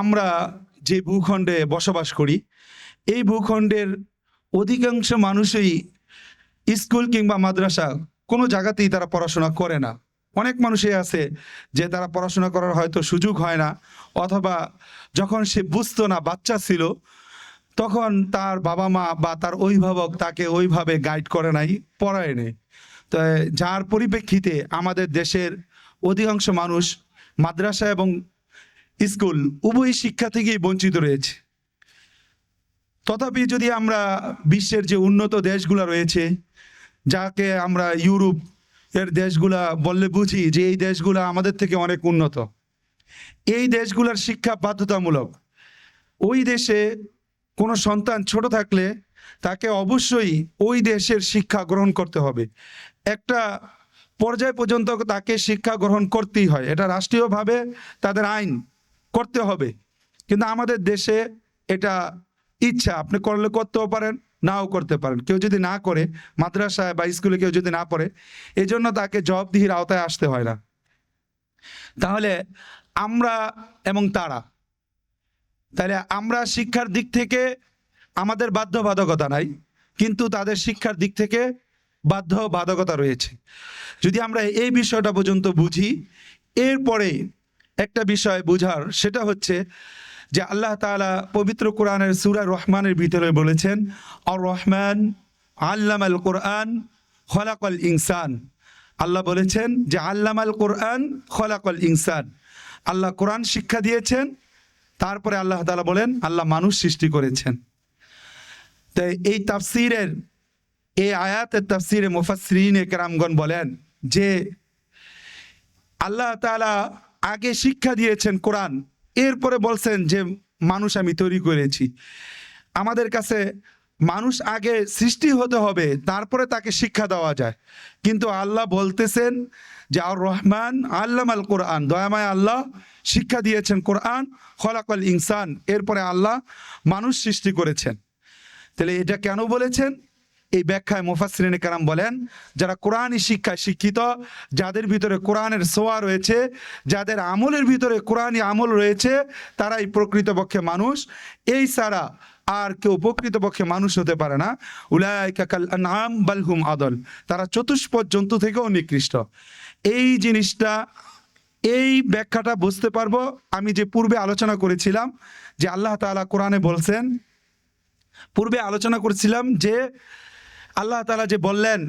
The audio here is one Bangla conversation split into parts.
আমরা যে ভূখণ্ডে বসবাস করি, এই ভূখণ্ডের অধিকাংশ মানুষই স্কুল কিংবা মাদ্রাসা কোনো জায়গাতেই তারা পড়াশোনা করে না। অনেক মানুষই আছে যে তারা পড়াশোনা করার হয়তো সুযোগ হয় না, অথবা যখন সে বুঝতো না বাচ্চা ছিল, তখন তার বাবা মা বা তার অভিভাবক তাকে ওইভাবে গাইড করে নাই, পড়ায় নেই। তো যার পরিপ্রেক্ষিতে আমাদের দেশের অধিকাংশ মানুষ মাদ্রাসা এবং স্কুল উভয় শিক্ষা থেকেই বঞ্চিত রয়েছে। তথাপি যদি আমরা বিশ্বের যে উন্নত দেশগুলো রয়েছে, যাকে আমরা ইউরোপ এর দেশগুলা বললে বুঝি যে এই দেশগুলা আমাদের থেকে অনেক উন্নত। এই দেশগুলোর শিক্ষা বাধ্যতামূলক। ওই দেশে কোনো সন্তান ছোট থাকলে তাকে অবশ্যই ওই দেশের শিক্ষা গ্রহণ করতে হবে। একটা পর্যায় পর্যন্ত তাকে শিক্ষা গ্রহণ করতেই হয়। এটা রাষ্ট্রীয়ভাবে তাদের আইন। করতে হবে। কিন্তু আমাদের দেশে এটা ইচ্ছা। আপনি করলে করতেও পারেন, নাও করতে পারেন। কেউ যদি না করে, মাদ্রাসায় বা স্কুলে কেউ যদি না পড়ে এই জন্য তাকে জবাবদিহির আওতায় আসতে হয় না। তাহলে আমরা এবং তারা, তাহলে আমরা শিক্ষার দিক থেকে আমাদের বাধ্যবাধকতা নাই, কিন্তু তাদের শিক্ষার দিক থেকে বাধ্য বাধকতা রয়েছে। যদি আমরা এই বিষয়টা পর্যন্ত বুঝি, এরপরে একটা বিষয় বুঝার, সেটা হচ্ছে যে আল্লাহ তাআলা পবিত্র কোরআনের সূরা রহমানের ভিতরে বলেছেন আর রহমান আল্লাম আল কোরআন খলাকল ইনসান। আল্লাহ বলেছেন যে আল্লাম আল কোরআন খলাকল ইনসান। আল্লাহ কোরআন শিক্ষা দিয়েছেন, তারপরে আল্লাহ তালা বলেন, আল্লাহ মানুষ সৃষ্টি করেছেন। তাই এই তাফসিরের, এই আয়াতের তাফসিরে মুফাসরিন একরামগণ বলেন যে আল্লাহ তাআলা আগে শিক্ষা দিয়েছেন কোরআন, এরপরে বলছেন যে মানুষ আমি তৈরি করেছি। আমাদের কাছে মানুষ আগে সৃষ্টি হতে হবে, তারপরে তাকে শিক্ষা দেওয়া যায়। কিন্তু আল্লাহ বলতেছেন যে আর রহমান আল্লাম আল কোরআন, দয়াময় আল্লাহ শিক্ষা দিয়েছেন কোরআন, খলাকল ইনসান, এরপরে আল্লাহ মানুষ সৃষ্টি করেছেন। তাহলে এটা কেন বলেছেন? এই ব্যাখ্যায় মুফাসরিন কারাম বলেন, যারা কোরআনই শিক্ষায় শিক্ষিত, যাদের ভিতরে কোরআনের সোয়া রয়েছে, যাদের আমলের ভিতরে কোরআনই আমল রয়েছে, তারাই প্রকৃতপক্ষে মানুষ। এই ছাড়া আর কেউ প্রকৃতপক্ষে মানুষ হতে পারে না। উলাইকা কাল আনআম বাল হুম আদল। তারা চতুষ্পদ জন্তু থেকেও নিকৃষ্ট। এই জিনিসটা, এই ব্যাখ্যাটা বুঝতে পারব। আমি যে পূর্বে আলোচনা করেছিলাম, যে আল্লাহ তাআলা কোরআনে বলছেন, পূর্বে আলোচনা করেছিলাম যে আল্লাহ তালা যে বললেন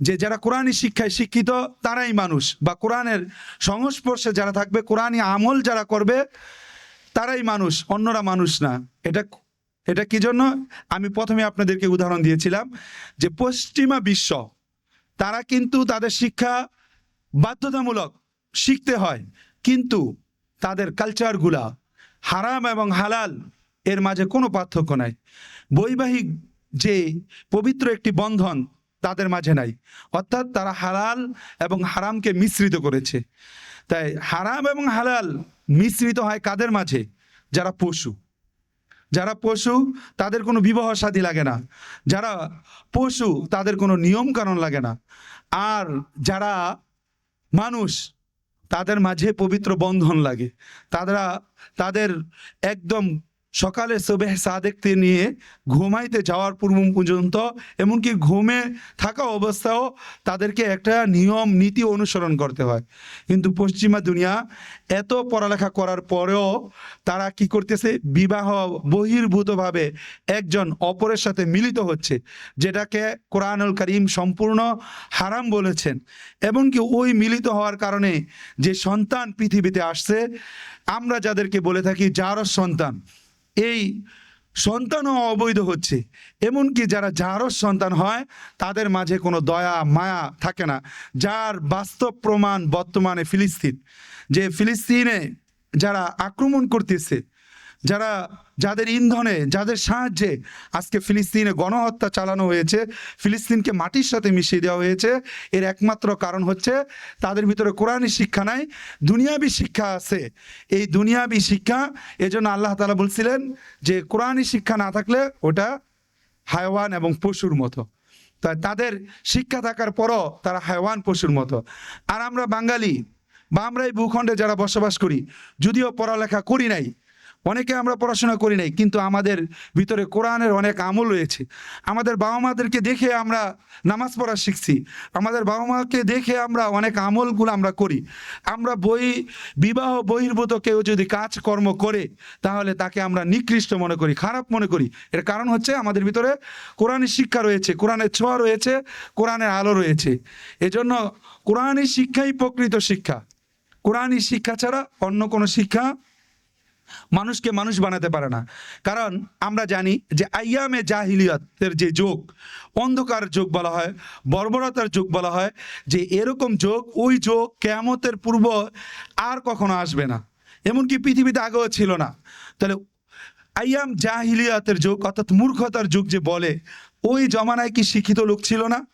যে যারা কোরআনই শিক্ষায় শিক্ষিত, তারাই মানুষ বা কোরআনের সংস্পর্শে যারা থাকবে, কোরআনই আমল যারা করবে, তারাই মানুষ, অন্যরা মানুষ না। এটা এটা কি জন্য? আমি প্রথমে আপনাদেরকে উদাহরণ দিয়েছিলাম যে পশ্চিমা বিশ্ব, তারা কিন্তু তাদের শিক্ষা বাধ্যতামূলক শিখতে হয়, কিন্তু তাদের কালচারগুলা হারাম এবং হালাল, এর মাঝে কোনো পার্থক্য নাই। বৈবাহিক যে পবিত্র একটি বন্ধন তাদের মাঝে নাই। অর্থাৎ তারা হালাল এবং হারামকে মিশ্রিত করেছে। তাই হারাম এবং হালাল মিশ্রিত হয় কাদের মাঝে? যারা পশু। যারা পশু, তাদের কোনো বিবাহ শাদী লাগে না। যারা পশু, তাদের কোনো নিয়ম কানুন লাগে না। আর যারা মানুষ, তাদের মাঝে পবিত্র বন্ধন লাগে। তারা, তাদের একদম সকালে সবেহ সাদেকতে নিয়ে ঘুমাইতে যাওয়ার পূর্ব পর্যন্ত, এমনকি ঘুমে থাকা অবস্থাও তাদেরকে একটা নিয়ম, নীতি অনুসরণ করতে হয়। কিন্তু পশ্চিমা দুনিয়া এত পড়ালেখা করার পরেও তারা কি করতেছে? বিবাহ বহির্ভূতভাবে একজন অপরের সাথে মিলিত হচ্ছে, যেটাকে কোরআনুল করিম সম্পূর্ণ হারাম বলেছেন। এমনকি ওই মিলিত হওয়ার কারণে যে সন্তান পৃথিবীতে আসছে, আমরা যাদেরকে বলে থাকি যারও সন্তান। এই সন্তানও অবৈধ হচ্ছে। এমনকি যারা যারও সন্তান হয়, তাদের মাঝে কোনো দয়া, মায়া থাকে না। যার বাস্তব প্রমাণ বর্তমানে ফিলিস্তিন। যে ফিলিস্তিনে যারা আক্রমণ করতেছে, যারা যাদের ইন্ধনে, যাদের সাহায্যে আজকে ফিলিস্তিনে গণহত্যা চালানো হয়েছে, ফিলিস্তিনকে মাটির সাথে মিশিয়ে দেওয়া হয়েছে। এর একমাত্র কারণ হচ্ছে তাদের ভিতরে কোরআনই শিক্ষা নাই, দুনিয়াবি শিক্ষা আছে। এই দুনিয়াবি শিক্ষা, এজন্য আল্লাহ তালা বলছিলেন যে কোরআনী শিক্ষা না থাকলে ওটা হায়ওয়ান এবং পশুর মতো। তাই তাদের শিক্ষা থাকার পরও তারা হায়ওয়ান, পশুর মতো। আর আমরা বাঙালি, বা আমরা এই ভূখণ্ডে যারা বসবাস করি, যদিও পড়ালেখা করি নাই অনেকে আমরা পড়াশোনা করি নাই, কিন্তু আমাদের ভিতরে কোরআনের অনেক আমল রয়েছে। আমাদের বাবা মাদেরকে দেখে আমরা নামাজ পড়া শিখছি, আমাদের বাবা মাকে দেখে আমরা অনেক আমলগুলো আমরা করি। আমরা বই, বিবাহ বহির্ভূত কেউ যদি কাজকর্ম করে, তাহলে তাকে আমরা নিকৃষ্ট মনে করি, খারাপ মনে করি। এর কারণ হচ্ছে আমাদের ভিতরে কোরআনের শিক্ষা রয়েছে, কোরআনের ছোঁয়া রয়েছে, কোরআনের আলো রয়েছে। এজন্য কোরআনই শিক্ষাই প্রকৃত শিক্ষা। কোরআনই শিক্ষা ছাড়া অন্য কোনো শিক্ষা মানুষকে মানুষ বানাতে পারে না। কারণ আমরা জানি যে আইয়ামে জাহিলিয়াতের যে যোগ, অন্ধকার যোগ বলা হয়, বর্বরতার যোগ বলা হয়, যে এরকম যোগ, ওই যোগ কেয়ামতের পূর্ব আর কখনো আসবে না। এমনকি পৃথিবীতে আগেও ছিল না। তাহলে আইয়াম জাহিলিয়াতের যুগ অর্থাৎ মূর্খতার যুগ যে বলে, ওই জমানায় কি শিক্ষিত লোক ছিল না?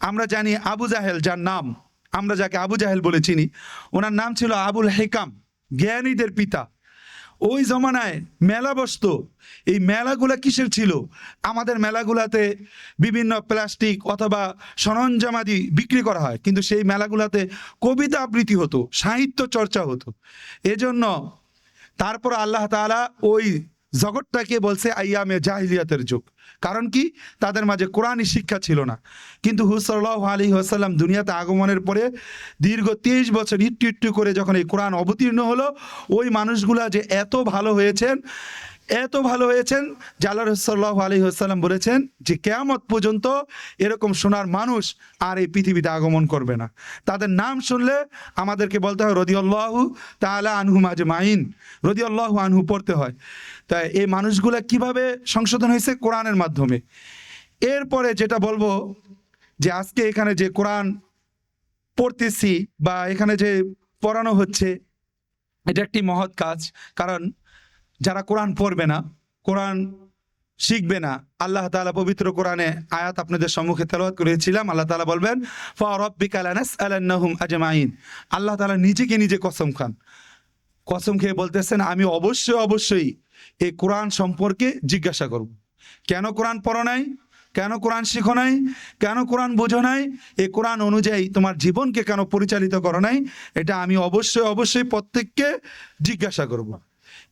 আমরা জানি আবু জাহেল, যার নাম, আমরা যাকে আবু জাহেল বলে চিনি, ওনার নাম ছিল আবুল হেকাম, জ্ঞানীদের পিতা। ওই জমানায় মেলা বসতো। এই মেলাগুলা কিসের ছিল? আমাদের মেলাগুলাতে বিভিন্ন প্লাস্টিক অথবা সরঞ্জামাদি বিক্রি করা হয়। কিন্তু সেই মেলাগুলাতে কবিতা আবৃত্তি হতো, সাহিত্য চর্চা হতো। এজন্য তারপর আল্লাহ তালা ওই জগৎটাকে বলছে আইয়ামে জাহিলিয়াতের যুগ। কারণ কি? তাদের মাঝে কোরআনই শিক্ষা ছিল না। কিন্তু হুসল্লাহ আলী আসাল্লাম দুনিয়াতে আগমনের পরে দীর্ঘ তেইশ বছর একটু একটু করে যখন এই কোরআন অবতীর্ণ হলো, ওই মানুষগুলা যে এত ভালো হয়েছেন, এত ভালো হয়েছেন যে আল্লাহ রসাল্লাহ আলী আসাল্লাম বলেছেন যে কেয়ামত পর্যন্ত এরকম শোনার মানুষ আর এই পৃথিবীতে আগমন করবে না। তাদের নাম শুনলে আমাদেরকে বলতে হয় রদিউল্লাহু তাহলে আনহু মাঝে মাইন রদিউল্লাহু আনহু পড়তে হয়। তাই এই মানুষগুলা কীভাবে সংশোধন হয়েছে? কোরআনের মাধ্যমে। এরপরে যেটা বলব যে আজকে এখানে যে কোরআন পড়তেছি বা এখানে যে পড়ানো হচ্ছে, এটা একটি মহৎ কাজ। কারণ যারা কোরআন পড়বে না, কোরআন শিখবে না, আল্লাহ তাআলা পবিত্র কোরআনে আয়াত আপনাদের সম্মুখে তেলাওয়াত করেছিলাম। আল্লাহ তাআলা বলবেন ফারাব্বিকা লানাসআলান্নাহুম আজমাইন। আল্লাহ তালা নিজেকে নিজে কসম খান। কসম খেয়ে বলতেছেন, আমি অবশ্যই অবশ্যই এই কোরআন সম্পর্কে জিজ্ঞাসা করব। কেন কোরআন পড়ো নাই? কেন কোরআন শিখো নাই? কেন কোরআন বোঝো নাই? এ কোরআন অনুযায়ী তোমার জীবনকে কেন পরিচালিত করো নাই? এটা আমি অবশ্যই অবশ্যই প্রত্যেককে জিজ্ঞাসা করব।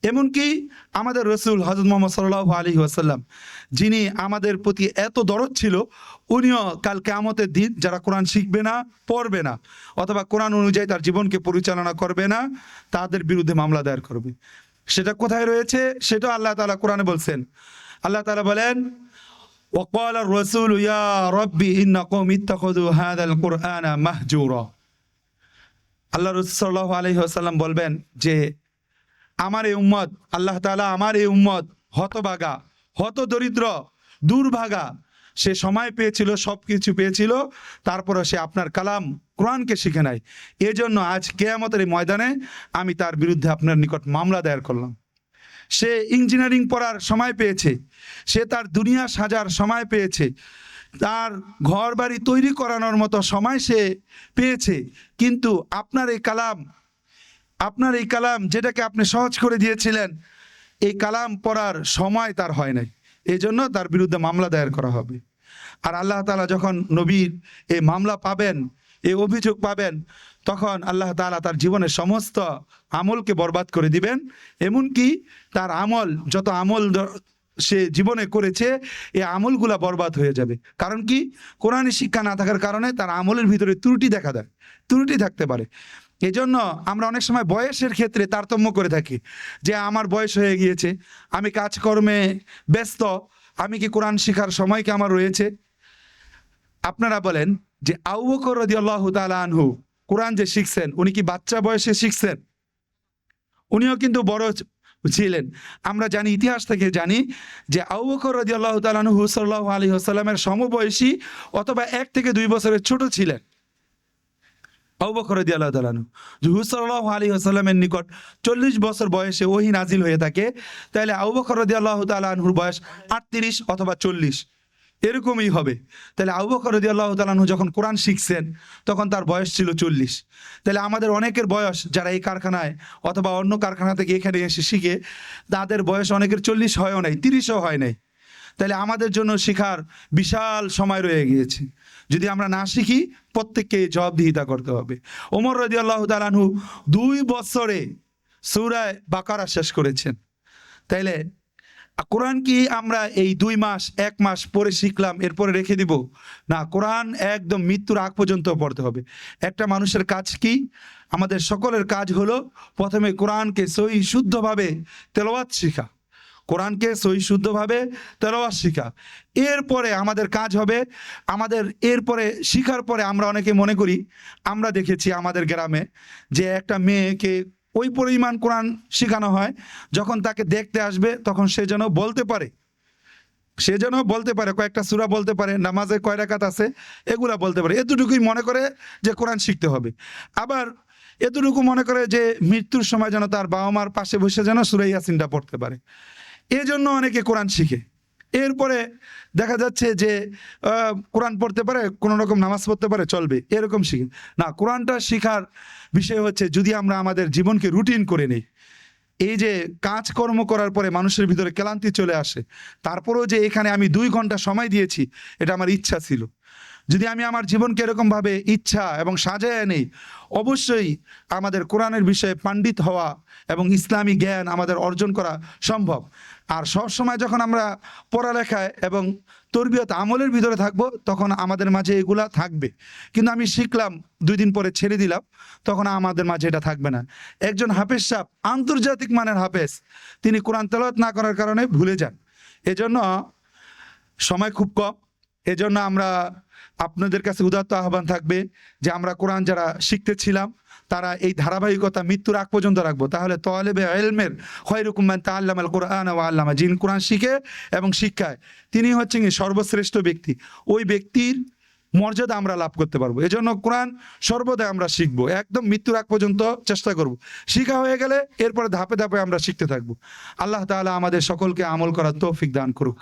এমনকি আমাদের রসুল হজরত মোহাম্মদ সাল্লাহ আলী আসাল্লাম যিনি আমাদের প্রতি এত দরদ ছিল, উনিও কাল কেয়ামতের দিন যারা কোরআন শিখবে না, পড়বে না, অথবা কোরআন অনুযায়ী তার জীবনকে পরিচালনা করবে না, তাদের বিরুদ্ধে মামলা দায়ের করবে। সেটা কোথায় রয়েছে? সেটা আল্লাহ তাআলা কোরআনে বলছেন আল্লাহ তাআলা বলেন وقال الرسول يا ربي إن قوم اتخذوا هذا القرآن مهجورا আল্লাহ রসুল্লাহ আলহি আসাল্লাম বলবেন যে আমার এই উম্মত আল্লাহ তাআলা আমার এই উম্মত হতবাগা হত দরিদ্র দুর্ভাগা সে সময় পেয়েছিল সব কিছু পেয়েছিল তারপরে সে আপনার কালাম কোরআনকে শিখে নাই এজন্য আজ কেয়ামতের এই ময়দানে আমি তার বিরুদ্ধে আপনার নিকট মামলা দায়ের করলাম সে ইঞ্জিনিয়ারিং পড়ার সময় পেয়েছে। সে তার দুনিয়া সাজার সময় পেয়েছে। তার ঘর বাড়ি তৈরি করানোর মতো সময় সে পেয়েছে। কিন্তু আপনার এই কালাম, আপনার এই কালাম যেটাকে আপনি সহজ করে দিয়েছিলেন, এই কালাম পড়ার সময় তার হয় নাই। এই জন্য তার বিরুদ্ধে মামলা দায়ের করা হবে। আর আল্লাহ তালা যখন নবীর এই মামলা পাবেন এই অভিযোগ পাবেন তখন আল্লাহ তাআলা তার জীবনের সমস্ত আমলকে বরবাদ করে দিবেন। এমনকি তার আমল, যত আমল সে জীবনে করেছে, এই আমলগুলা বরবাদ হয়ে যাবে। কারণ কি? কোরআনী শিক্ষা না থাকার কারণে তার আমলের ভিতরে ত্রুটি দেখা দেয়, ত্রুটি থাকতে পারে। এজন্য আমরা অনেক সময় বয়সের ক্ষেত্রে তারতম্য করে থাকি, যে আমার বয়স হয়ে গিয়েছে, আমি কাজকর্মে ব্যস্ত, আমি কি কোরআন শেখার সময় কি আমার রয়েছে? আপনারা বলেন যে আউ বকর রাদিয়াল্লাহু তাআলা আনহু কোরআন যে শিখছেন, উনি কি বাচ্চা বয়সে শিখছেন? উনিও কিন্তু বড় ছিলেন। আমরা জানি, ইতিহাস থেকে জানি যে আউ বকর রাদিয়াল্লাহু তাআলা আনহু সাল্লাল্লাহু আলাইহি ওয়াসাল্লামের সমবয়সী অথবা এক থেকে দুই বছরের ছোট ছিলেন। আবু বকর রাদিয়াল্লাহু তাআলা আনহু। হুজুর সাল্লাল্লাহু আলাইহি নিকট চল্লিশ বছর বয়সে ওহি নাজিল হয়ে থাকে তাহলে আবু বকর রাদিয়াল্লাহু তাআলা আনহুর বয়স আটত্রিশ অথবা চল্লিশ। এরকমই হবে। তাহলে আবু বকর রাদিয়াল্লাহু তাআলা আনহু যখন কোরআন শিখছেন, তখন তার বয়স ছিল চল্লিশ। তাহলে আমাদের অনেকের বয়স যারা এই কারখানায় অথবা অন্য কারখানা থেকে এখানে এসে শিখে, তাদের বয়স অনেকের চল্লিশ হয়ও নাই, তিরিশও হয় নাই। তাহলে আমাদের জন্য শেখার বিশাল সময় রয়ে গিয়েছে। যদি আমরা না শিখি, প্রত্যেককে জবাবদিহিতা করতে হবে। ওমর রদি আল্লাহ তালানহু দুই বছরে সৌরায় বাকারা শেষ করেছেন। তাইলে কোরআন কি আমরা এই দুই মাস, এক মাস পরে শিখলাম, এরপরে রেখে দিব? না, কোরআন একদম মৃত্যুর আগ পর্যন্ত পড়তে হবে। একটা মানুষের কাজ কি? আমাদের সকলের কাজ হলো প্রথমে কোরআনকে সহি শুদ্ধভাবে তেলাওয়াত শেখা। কোরআনকে সহি শুদ্ধভাবে তেলাওয়াত শেখা। এরপরে আমাদের কাজ হবে, আমাদের এরপরে শিখার পরে আমরা অনেকে মনে করি, আমরা দেখেছি আমাদের গ্রামে যে একটা মেয়েকে ওই পরিমাণ কোরআন শেখানো হয়, যখন তাকে দেখতে আসবে, তখন সে যেন বলতে পারে। সে যেন বলতে পারে, কয়েকটা সুরা বলতে পারে নামাজে কয় রাকাত আছে, এগুলা বলতে পারে। এতটুকুই মনে করে যে কোরআন শিখতে হবে। আবার এতটুকু মনে করে যে মৃত্যুর সময় যেন তার বাবা মার পাশে বসে যেন সুরাই ইয়াসিনটা পড়তে পারে। এজন্য অনেকে কোরআন শিখে। এরপরে দেখা যাচ্ছে যে কোরআন পড়তে পারে, কোনো রকম নামাজ পড়তে পারে, চলবে। এরকম শিখে না, কোরআনটা শিখার বিষয় হচ্ছে যদি আমরা আমাদের জীবনকে রুটিন করে নিই, এই যে কাজকর্ম করার পরে মানুষের ভিতরে ক্লান্তি চলে আসে, তারপরেও যে এখানে আমি দুই ঘণ্টা সময় দিয়েছি, এটা আমার ইচ্ছা ছিল। যদি আমি আমার জীবনকে এরকমভাবে ইচ্ছা এবং সাজায় নেই অবশ্যই আমাদের কোরআনের বিষয়ে পাণ্ডিত হওয়া এবং ইসলামী জ্ঞান আমাদের অর্জন করা সম্ভব। আর সব সময় যখন আমরা পড়ালেখায় এবং তরবিয়ত আমলের ভিতরে থাকব, তখন আমাদের মাঝে এগুলা থাকবে। কিন্তু আমি শিখলাম, দুই দিন পরে ছেড়ে দিলাম, তখন আমাদের মাঝে এটা থাকবে না। একজন হাফেজ সাহ আন্তর্জাতিক মানের হাফেজ, তিনি কোরআন তেলাওয়াত না করার কারণে ভুলে যান। এজন্য সময় খুব কম। এজন্য আমরা আপনাদের কাছে উদাত্ত আহ্বান থাকবে যে আমরা কোরআন যারা শিখতেছিলাম, তারা এই ধারাবাহিকতা মৃত্যুর আগ পর্যন্ত রাখব। তাহলে তলেবে এলমের খয়রুকুম্মান তা আল্লাম আল কোরআন ও আল্লামা। যিনি কোরআন শিখে এবং শিক্ষায়, তিনি হচ্ছেন সর্বশ্রেষ্ঠ ব্যক্তি। ওই ব্যক্তির মর্যাদা আমরা লাভ করতে পারব। এজন্য কোরআন সর্বদাই আমরা শিখব। একদম মৃত্যুর আগ পর্যন্ত চেষ্টা করব। শিখা হয়ে গেলে এরপরে ধাপে ধাপে আমরা শিখতে থাকব। আল্লাহ তাআলা আমাদের সকলকে আমল করার তৌফিক দান করুক।